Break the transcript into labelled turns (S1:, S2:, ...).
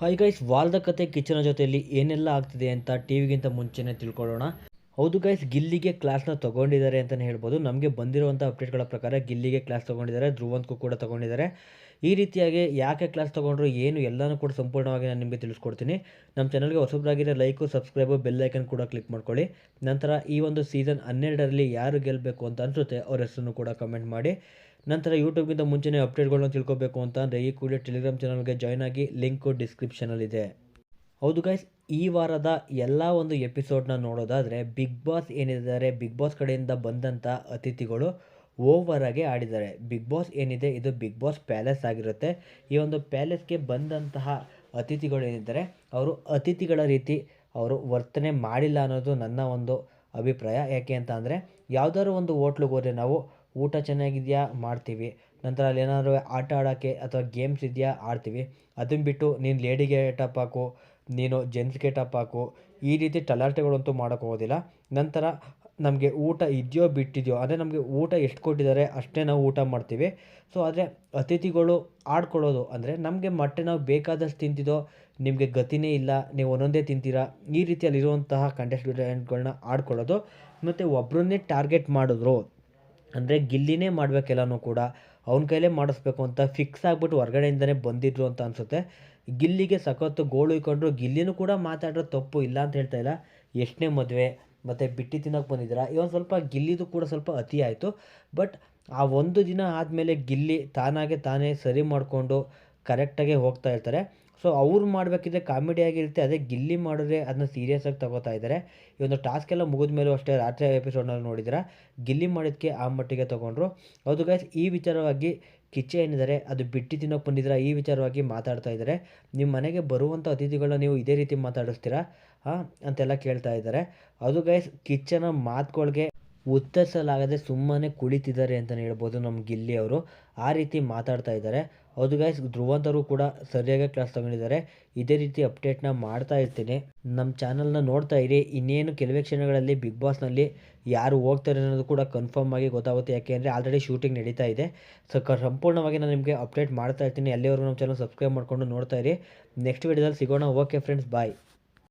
S1: Hi guys ವಾಲ್ದ ಕತೆ ಕಿಚನ ಜೊತೆಯಲ್ಲಿ ಏನೆಲ್ಲ ಆಗ್ತಿದೆ ಅಂತ ಟಿ ವಿಗಿಂತ ಮುಂಚೆನೇ ತಿಳ್ಕೊಳ್ಳೋಣ. ಹೌದು ಗೈಸ್ ಗಿಲ್ಲಿಗೆ ಕ್ಲಾಸ್ನ ತೊಗೊಂಡಿದ್ದಾರೆ ಅಂತಲೇ ಹೇಳ್ಬೋದು. ನಮಗೆ ಬಂದಿರುವಂಥ ಅಪ್ಡೇಟ್ಗಳ ಪ್ರಕಾರ ಗಿಲ್ಲಿಗೆ ಕ್ಲಾಸ್ ತೊಗೊಂಡಿದ್ದಾರೆ, ಧ್ರುವಂತ್ಗೂ ಕೂಡ ತೊಗೊಂಡಿದ್ದಾರೆ. ಈ ರೀತಿಯಾಗಿ ಯಾಕೆ ಕ್ಲಾಸ್ ತೊಗೊಂಡ್ರು, ಏನು ಎಲ್ಲನೂ ಕೂಡ ಸಂಪೂರ್ಣವಾಗಿ ನಾನು ನಿಮಗೆ ತಿಳಿಸ್ಕೊಡ್ತೀನಿ. ನಮ್ಮ ಚಾನಲ್ಗೆ ಹೊಸಬ್ರಾಗಿರೋ ಲೈಕು ಸಬ್ಸ್ಕ್ರೈಬು ಬೆಲ್ ಐಕನ್ ಕೂಡ ಕ್ಲಿಕ್ ಮಾಡ್ಕೊಳ್ಳಿ. ನಂತರ ಈ ಒಂದು ಸೀಸನ್ ಹನ್ನೆರಡರಲ್ಲಿ ಯಾರು ಗೆಲ್ಲಬೇಕು ಅಂತ ಅನಿಸುತ್ತೆ, ಅವ್ರ ಹೆಸರನ್ನು ಕೂಡ ಕಮೆಂಟ್ ಮಾಡಿ. ನಂತರ ಯೂಟ್ಯೂಬ್ಗಿಂತ ಮುಂಚೆನೇ ಅಪ್ಡೇಟ್ಗಳನ್ನ ತಿಳ್ಕೊಬೇಕು ಅಂತ ಅಂದರೆ ಈ ಕೂಡ ಟೆಲಿಗ್ರಾಮ್ ಚಾನಲ್ಗೆ ಜಾಯ್ನ್ ಆಗಿ ಲಿಂಕು ಡಿಸ್ಕ್ರಿಪ್ಷನಲ್ಲಿದೆ ಹೌದು ಗೈಸ್ ಈ ವಾರದ ಎಲ್ಲ ಒಂದು ಎಪಿಸೋಡ್ನ ನೋಡೋದಾದರೆ ಬಿಗ್ ಬಾಸ್ ಏನಿದ್ದಾರೆ ಬಿಗ್ ಬಾಸ್ ಕಡೆಯಿಂದ ಬಂದಂಥ ಅತಿಥಿಗಳು ಓವರಾಗೆ ಆಡಿದ್ದಾರೆ. ಬಿಗ್ ಬಾಸ್ ಏನಿದೆ, ಇದು ಬಿಗ್ ಬಾಸ್ ಪ್ಯಾಲೇಸ್ ಆಗಿರುತ್ತೆ. ಈ ಒಂದು ಪ್ಯಾಲೇಸ್ಗೆ ಬಂದಂತಹ ಅತಿಥಿಗಳು ಏನಿದ್ದಾರೆ, ಅವರು ಅತಿಥಿಗಳ ರೀತಿ ಅವರು ವರ್ತನೆ ಮಾಡಿಲ್ಲ ಅನ್ನೋದು ನನ್ನ ಒಂದು ಅಭಿಪ್ರಾಯ. ಯಾಕೆ ಅಂತ ಅಂದರೆ, ಯಾವುದಾದ್ರು ಒಂದು ಹೋಟ್ಲಿಗೆ ಹೋದರೆ ನಾವು ಊಟ ಚೆನ್ನಾಗಿದೆಯಾ ಮಾಡ್ತೀವಿ, ನಂತರ ಅಲ್ಲಿ ಏನಾದರೂ ಆಟ ಆಡೋಕ್ಕೆ ಅಥವಾ ಗೇಮ್ಸ್ ಇದೆಯಾ ಆಡ್ತೀವಿ ಅದನ್ನು ಬಿಟ್ಟು ನೀನು ಲೇಡಿಗೆ ಟಪ್ ಹಾಕು ನೀನು ಜೆಂಟ್ಲ್ ಟಾಪ್ ಹಾಕು, ಈ ರೀತಿ ತಲಾಟೆಗಳಂತೂ ಮಾಡೋಕ್ಕೋಗೋದಿಲ್ಲ ನಂತರ ನಮಗೆ ಊಟ ಇದೆಯೋ ಬಿಟ್ಟಿದೆಯೋ, ಅಂದರೆ ನಮಗೆ ಊಟ ಎಷ್ಟು ಕೊಟ್ಟಿದ್ದಾರೆ ಅಷ್ಟೇ ನಾವು ಊಟ ಮಾಡ್ತೀವಿ. ಸೊ ಆದರೆ ಅತಿಥಿಗಳು ಆಡ್ಕೊಳ್ಳೋದು ಅಂದರೆ ನಮಗೆ ಮೊಟ್ಟೆ ನಾವು ಬೇಕಾದಷ್ಟು ತಿಂತಿದ್ದೋ ನಿಮಗೆ ಗತಿನೇ ಇಲ್ಲ, ನೀವು ಒಂದೊಂದೇ ತಿಂತೀರಾ, ಈ ರೀತಿಯಲ್ಲಿರುವಂತಹ ಕಂಟೆಸ್ಟೆಂಟ್ಗಳನ್ನ ಆಡ್ಕೊಳ್ಳೋದು. ಮತ್ತು ಒಬ್ಬರನ್ನೇ ಟಾರ್ಗೆಟ್ ಮಾಡಿದ್ರು ಅಂದರೆ ಗಿಲ್ಲಿನೇ ಮಾಡಬೇಕೆಲ್ಲನೂ ಕೂಡ, ಅವನ ಕೈಲೇ ಮಾಡಿಸ್ಬೇಕು ಅಂತ ಫಿಕ್ಸ್ ಆಗಿಬಿಟ್ಟು ಹೊರಗಡೆಯಿಂದನೇ ಬಂದಿದ್ರು ಅಂತ ಅನಿಸುತ್ತೆ. ಗಿಲ್ಲಿಗೆ ಸಖತ್ತು ಗೋಳು ಇಕ್ಕೊಂಡ್ರು ಗಿಲ್ಲಿನೂ ಕೂಡ ಮಾತಾಡೋ ತಪ್ಪು, ಇಲ್ಲ ಅಂತ ಹೇಳ್ತಾ ಇಲ್ಲ. ಎಷ್ಟನೇ ಮದುವೆ, ಮತ್ತು ಬಿಟ್ಟು ತಿನ್ನೋಕೆ ಬಂದಿದ್ದೀರಾ ಇವನು ಸ್ವಲ್ಪ ಗಿಲ್ಲಿದು ಕೂಡ ಸ್ವಲ್ಪ ಅತಿ ಆಯಿತು. ಬಟ್ ಆ ಒಂದು ದಿನ ಆದಮೇಲೆ ಗಿಲ್ಲಿ ತಾನಾಗೆ ತಾನೇ ಸರಿ ಮಾಡಿಕೊಂಡು ಕರೆಕ್ಟಾಗೆ ಹೋಗ್ತಾ ಇರ್ತಾರೆ. ಸೊ ಅವ್ರು ಮಾಡಬೇಕಿದ್ರೆ ಕಾಮಿಡಿ ಆಗಿರುತ್ತೆ, ಅದೇ ಗಿಲ್ಲಿ ಮಾಡಿದ್ರೆ ಅದನ್ನ ಸೀರಿಯಸ್ಸಾಗಿ ತಗೋತಾ ಇದ್ದಾರೆ ಈ ಒಂದು ಟಾಸ್ಕ್ ಎಲ್ಲ ಮುಗಿದ ಮೇಲೂ ಅಷ್ಟೇ ರಾತ್ರಿ ಎಪಿಸೋಡ್ನಲ್ಲಿ ನೋಡಿದ್ರೆ? ಗಿಲ್ಲಿ ಮಾಡಿದ್ದಕ್ಕೆ ಆ ಮಟ್ಟಿಗೆ ತೊಗೊಂಡ್ರು. ಹೌದು ಗೈಸ್ ಈ ವಿಚಾರವಾಗಿ ಕಿಚ್ಚೆ ಏನಿದ್ದಾರೆ ಅದು ಬಿಟ್ಟು ತಿನ್ನೋಕೆ ಬಂದಿದ್ದೀರಾ ಈ ವಿಚಾರವಾಗಿ ಮಾತಾಡ್ತಾ ಇದ್ದಾರೆ ನಿಮ್ಮ ಮನೆಗೆ ಬರುವಂಥ ಅತಿಥಿಗಳನ್ನ ನೀವು ಇದೇ ರೀತಿ ಮಾತಾಡಿಸ್ತೀರಾ? ಹಾಂ, ಅಂತೆಲ್ಲ ಕೇಳ್ತಾ ಇದ್ದಾರೆ ಅದು ಗೈಸ್ ಕಿಚ್ಚನ ಮಾತುಗಳಿಗೆ ಉತ್ತರಿಸಲಾಗದೆ ಸುಮ್ಮನೆ ಕುಳಿತಿದ್ದಾರೆ ಅಂತಲೇ ಹೇಳ್ಬೋದು ನಮ್ಮ ಗಿಲ್ಲಿ ಅವರು. ಆ ರೀತಿ ಮಾತಾಡ್ತಾ ಇದ್ದಾರೆ. ಹೌದು ಗೈಸ್ ಧ್ರುವಂತರು ಕೂಡ ಸರಿಯಾಗಿ ಕ್ಲಾಸ್ ತಗೊಂಡಿದ್ದಾರೆ. ಇದೇ ರೀತಿ ಅಪ್ಡೇಟ್ನ ಮಾಡ್ತಾ ಇರ್ತೀನಿ. ನಮ್ಮ ಚಾನಲ್ನ ನೋಡ್ತಾ ಇರಿ. ಇನ್ನೇನು ಕೆಲವೇ ಕ್ಷಣಗಳಲ್ಲಿ ಬಿಗ್ ಬಾಸ್ನಲ್ಲಿ ಯಾರು ಹೋಗ್ತಾರೆ ಅನ್ನೋದು ಕೂಡ ಕನ್ಫರ್ಮ್ ಆಗಿ ಗೊತ್ತಾಗುತ್ತೆ. ಯಾಕೆ ಅಂದರೆ ಆಲ್ರೆಡಿ ಶೂಟಿಂಗ್ ನಡೀತಾ ಇದೆ. ಸೊ ಸಂಪೂರ್ಣವಾಗಿ ನಾನು ನಿಮಗೆ ಅಪ್ಡೇಟ್ ಮಾಡ್ತಾ ಇರ್ತೀನಿ. ಅಲ್ಲಿವರೆಗೂ ನಮ್ಮ ಚಾನಲ್ ಸಬ್ಸ್ಕ್ರೈಬ್ ಮಾಡಿಕೊಂಡು ನೋಡ್ತಾ ಇರಿ. ನೆಕ್ಸ್ಟ್ ವೀಡಿಯೋದಲ್ಲಿ ಸಿಗೋಣ. Okay friends bye